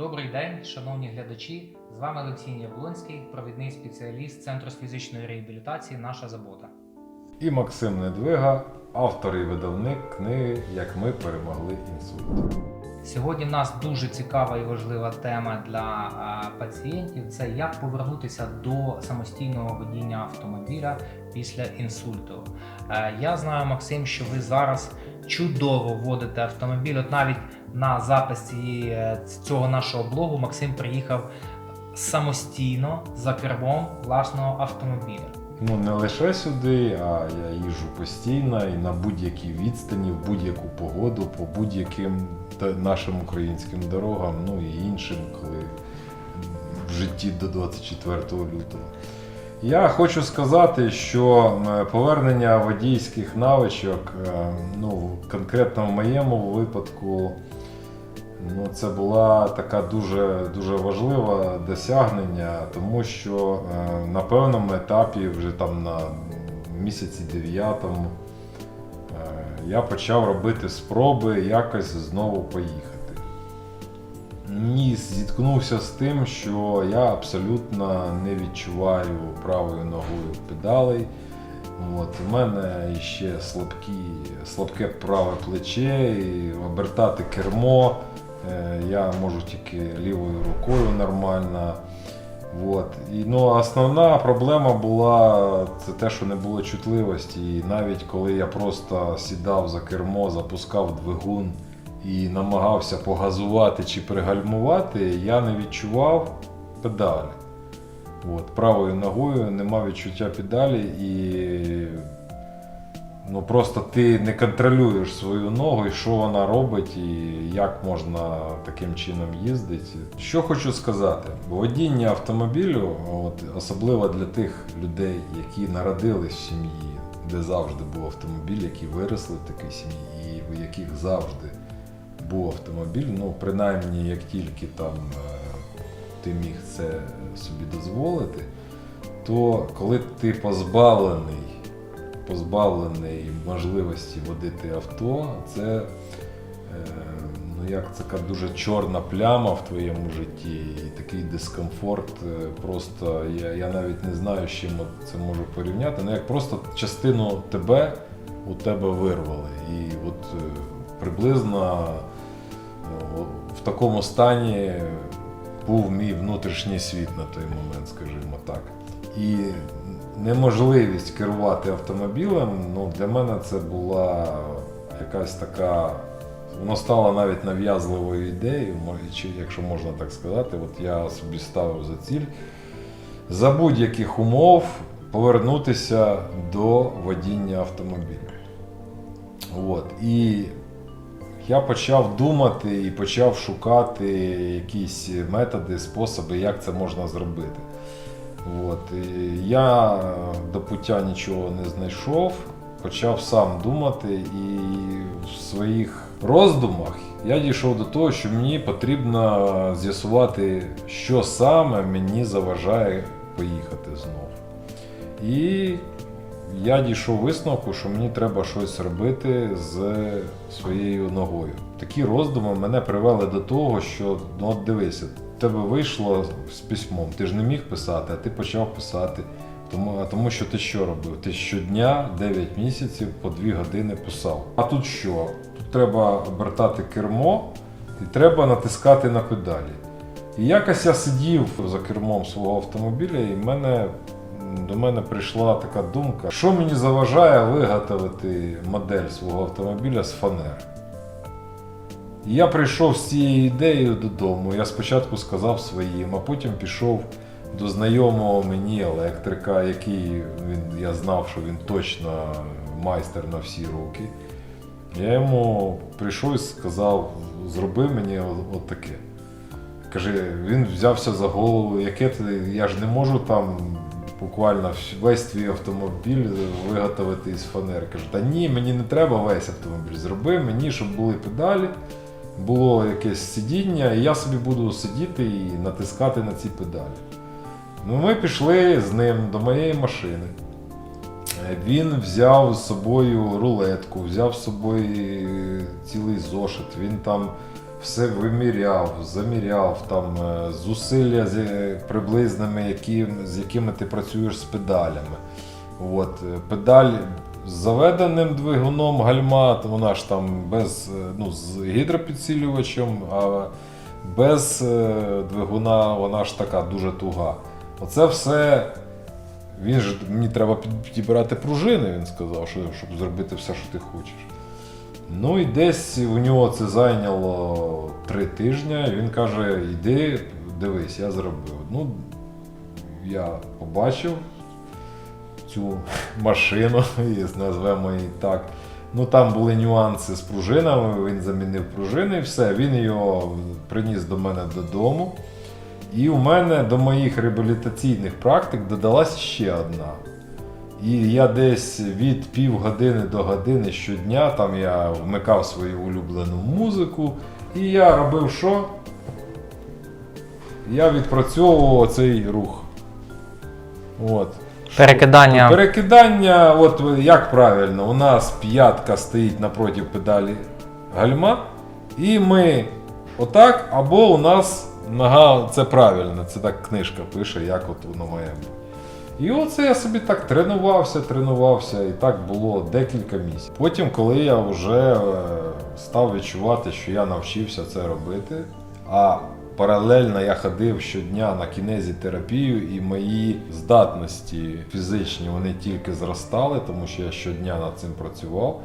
Добрий день, шановні глядачі. З вами Олексій Яблонський, провідний спеціаліст Центру з фізичної реабілітації Наша забота. І Максим Недвига, автор і видавник книги Як ми перемогли інсульт. Сьогодні в нас дуже цікава і важлива тема для пацієнтів це як повернутися до самостійного водіння автомобіля після інсульту. Е, Я знаю, Максим, що ви зараз чудово водите автомобіль. От навіть на запис е, цього нашого блогу Максим приїхав самостійно за кермом власного автомобіля. Ну не лише сюди, а я їжджу постійно і на будь-якій відстані, в будь-яку погоду, по будь-яким нашим українським дорогам, ну і іншим, коли в житті до 24 лютого. Я хочу сказати, що повернення водійських навичок, е, ну, конкретно в моєму випадку, ну, це була така дуже, дуже важлива досягнення, тому що е, на певному етапі, вже там на місяці дев'ятому, е, я почав робити спроби якось знову поїхати. Ні, зіткнувся з тим, що я абсолютно не відчуваю правою ногою педалей. От, у мене ще слабкі, слабке праве плече, і обертати кермо е, я можу тільки лівою рукою нормально. От. І, ну, основна проблема була це те, що не було чутливості. І навіть коли я просто сідав за кермо, запускав двигун і намагався погазувати чи пригальмувати, я не відчував педалі. От, правою ногою нема відчуття педалі і ну, просто ти не контролюєш свою ногу і що вона робить, і як можна таким чином їздити. Що хочу сказати, водіння автомобілю, от, особливо для тих людей, які народились в сім'ї, де завжди був автомобіль, які виросли в такій сім'ї, і в яких завжди був автомобіль, ну принаймні як тільки там е, ти міг це собі дозволити, то коли ти позбавлений, позбавлений можливості водити авто, це е, ну як така дуже чорна пляма в твоєму житті, і такий дискомфорт. е, Просто я, я навіть не знаю, з чим це можу порівняти. Ну як просто частину тебе у тебе вирвали. І от приблизно е, в такому стані був мій внутрішній світ на той момент, скажімо так. І неможливість керувати автомобілем, ну, для мене це була якась така. Воно стало навіть нав'язливою ідеєю, якщо можна так сказати. От я собі ставив за ціль за будь-яких умов повернутися до водіння автомобіля. От. І я почав думати і почав шукати якісь методи, способи, як це можна зробити. От. І я до пуття нічого не знайшов, почав сам думати, і в своїх роздумах я дійшов до того, що мені потрібно з'ясувати, що саме мені заважає поїхати знов. І я дійшов висновку, що мені треба щось робити з своєю ногою. Такі роздуми мене привели до того, що ну от дивися, тебе вийшло з письмом, ти ж не міг писати, а ти почав писати. Тому, а тому що ти що робив? Ти щодня 9 місяців по 2 години писав. А тут що? Тут треба обертати кермо і треба натискати на педалі. І якось я сидів за кермом свого автомобіля, і в мене, до мене прийшла така думка, що мені заважає виготовити модель свого автомобіля з фанери. Я прийшов з цією ідеєю додому. Я спочатку сказав своїм, а потім пішов до знайомого мені електрика, який він, я знав, що він точно майстер на всі руки. Я йому прийшов і сказав, зроби мені о- отаке. Каже, він взявся за голову, яке ти, я ж не можу там буквально весь твій автомобіль виготовити із фанери. Каже, та ні, мені не треба весь автомобіль. Зроби мені, щоб були педалі, було якесь сидіння, і я собі буду сидіти і натискати на ці педалі. Ну, ми пішли з ним до моєї машини. Е, Він взяв з собою рулетку, взяв з собою цілий зошит. Він там все виміряв, заміряв там е, зусилля з, е, приблизними, які, з якими ти працюєш з педалями. От, е, педаль з заведеним двигуном гальма, вона ж там без ну, з гідропідсилювачем, а без двигуна вона ж така дуже туга. Оце все. Він ж мені треба підібрати пружини, він сказав, що, щоб зробити все, що ти хочеш. Ну і десь у нього це зайняло три тижні. Він каже: йди, дивись, я зробив. Ну, я побачив цю машину, і назвемо її так. Ну там були нюанси з пружинами, він замінив пружини і все. Він його приніс до мене додому. І у мене до моїх реабілітаційних практик додалась ще одна. І я десь від півгодини до години щодня там я вмикав свою улюблену музику. І я робив що? Я відпрацьовував цей рух. От. Перекидання. Перекидання, от як правильно, у нас п'ятка стоїть напроти педалі гальма, і ми отак, або у нас нога, це правильно, це так книжка пише, як от воно має бути. І оце я собі так тренувався, тренувався, і так було декілька місяців. Потім, коли я вже е, став відчувати, що я навчився це робити, а паралельно я ходив щодня на кінезітерапію, і мої здатності фізичні вони тільки зростали, тому що я щодня над цим працював.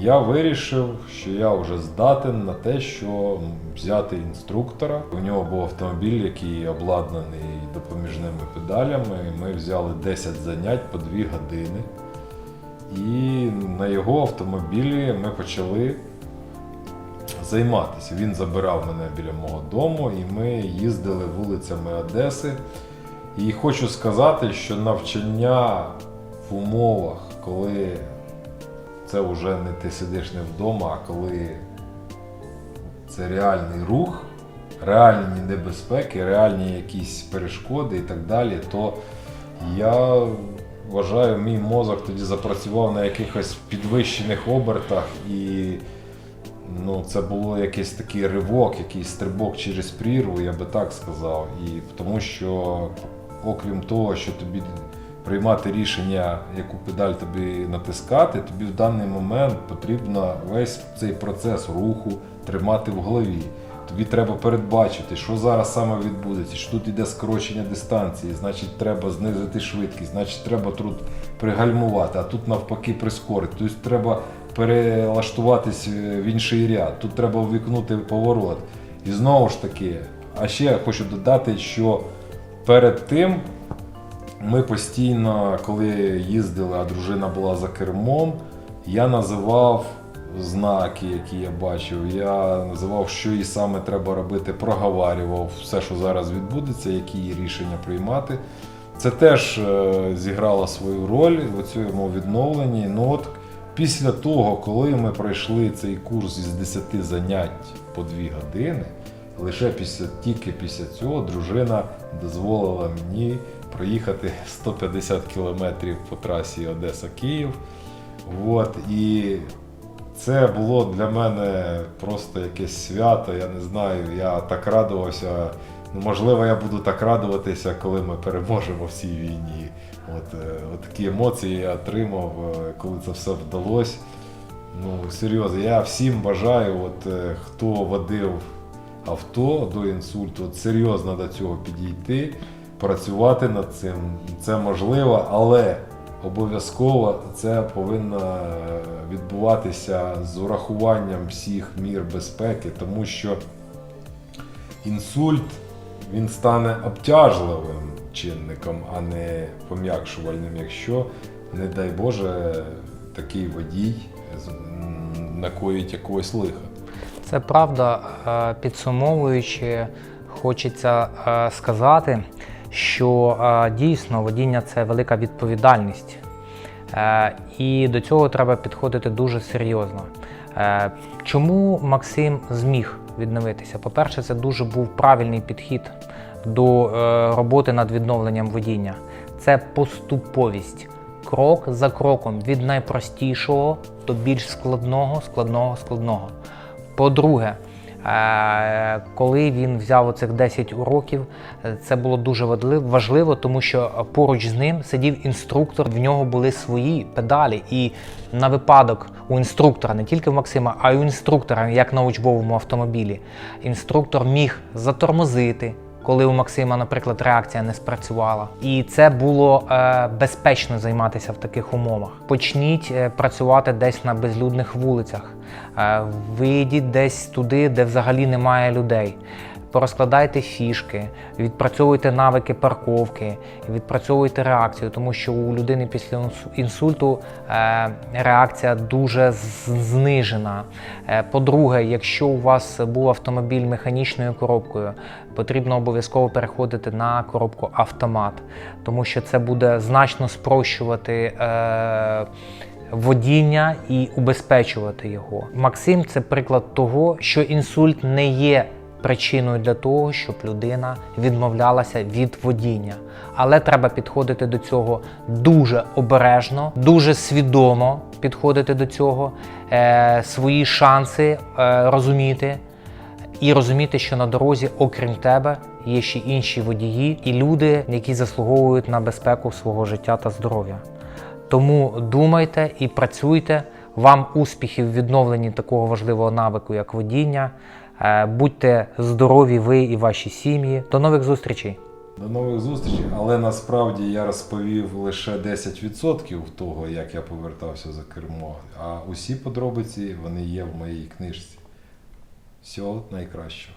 Я вирішив, що я вже здатен на те, що взяти інструктора. У нього був автомобіль, який обладнаний допоміжними педалями. Ми взяли 10 занять по 2 години. І на його автомобілі ми почали займатися. Він забирав мене біля мого дому, і ми їздили вулицями Одеси. І хочу сказати, що навчання в умовах, коли це вже не ти сидиш не вдома, а коли це реальний рух, реальні небезпеки, реальні якісь перешкоди і так далі, то я вважаю, мій мозок тоді запрацював на якихось підвищених обертах і ну, це було якийсь такий ривок, якийсь стрибок через прірву, я би так сказав. І тому що, окрім того, що тобі приймати рішення, яку педаль тобі натискати, тобі в даний момент потрібно весь цей процес руху тримати в голові. Тобі треба передбачити, що зараз саме відбудеться, що тут іде скорочення дистанції, значить треба знизити швидкість, значить треба тут пригальмувати, а тут навпаки прискорити. Тобто треба перелаштуватись в інший ряд, тут треба увікнути поворот. І знову ж таки, а ще я хочу додати, що перед тим ми постійно, коли їздили, а дружина була за кермом, я називав знаки, які я бачив. Я називав, що їй саме треба робити, проговарював все, що зараз відбудеться, які рішення приймати. Це теж е, зіграло свою роль у цьому відновленні. Ну от після того, коли ми пройшли цей курс із 10 занять по 2 години, лише після тільки після цього дружина дозволила мені проїхати 150 кілометрів по трасі Одеса-Київ. От, і це було для мене просто якесь свято. Я не знаю, я так радувався. Ну, можливо, я буду так радуватися, коли ми переможемо в цій війні. От, е, от такі емоції я отримав, е, коли це все вдалося. Ну, серйозно, я всім бажаю, от, е, хто водив авто до інсульту, от, серйозно до цього підійти, працювати над цим. Це можливо, але обов'язково це повинно е, відбуватися з урахуванням всіх мір безпеки, тому що інсульт він стане обтяжливим чинником, а не пом'якшувальним, якщо, не дай Боже, такий водій накоїть якогось лиха. Це правда. Е, Підсумовуючи, хочеться е, сказати, що дійсно водіння це велика відповідальність. Е, І до цього треба підходити дуже серйозно. Е, Чому Максим зміг відновитися? По-перше, це дуже був правильний підхід до е, роботи над відновленням водіння. Це поступовість, крок за кроком від найпростішого до більш складного, складного, складного. По-друге, Коли він взяв оцих 10 уроків, е, це було дуже важливо, тому що поруч з ним сидів інструктор, в нього були свої педалі. І на випадок у інструктора, не тільки в Максима, а й у інструктора, як на учбовому автомобілі, інструктор міг затормозити. Коли у Максима, наприклад, реакція не спрацювала, і це було е, безпечно займатися в таких умовах. Почніть е, працювати десь на безлюдних вулицях, е, вийдіть десь туди, де взагалі немає людей. Порозкладайте фішки, відпрацьовуйте навики парковки, відпрацьовуйте реакцію, тому що у людини після інсульту е, реакція дуже знижена. Е, По-друге, якщо у вас був автомобіль механічною коробкою, потрібно обов'язково переходити на коробку автомат, тому що це буде значно спрощувати. Е, Водіння і убезпечувати його. Максим це приклад того, що інсульт не є причиною для того, щоб людина відмовлялася від водіння. Але треба підходити до цього дуже обережно, дуже свідомо підходити до цього, е, свої шанси е, розуміти і розуміти, що на дорозі, окрім тебе, є ще інші водії і люди, які заслуговують на безпеку свого життя та здоров'я. Тому думайте і працюйте. Вам успіхів в відновленні такого важливого навику, як водіння. Е, Будьте здорові, ви і ваші сім'ї. До нових зустрічей! До нових зустрічей, але насправді я розповів лише 10% того, як я повертався за кермо. А усі подробиці вони є в моїй книжці. Всього найкращого.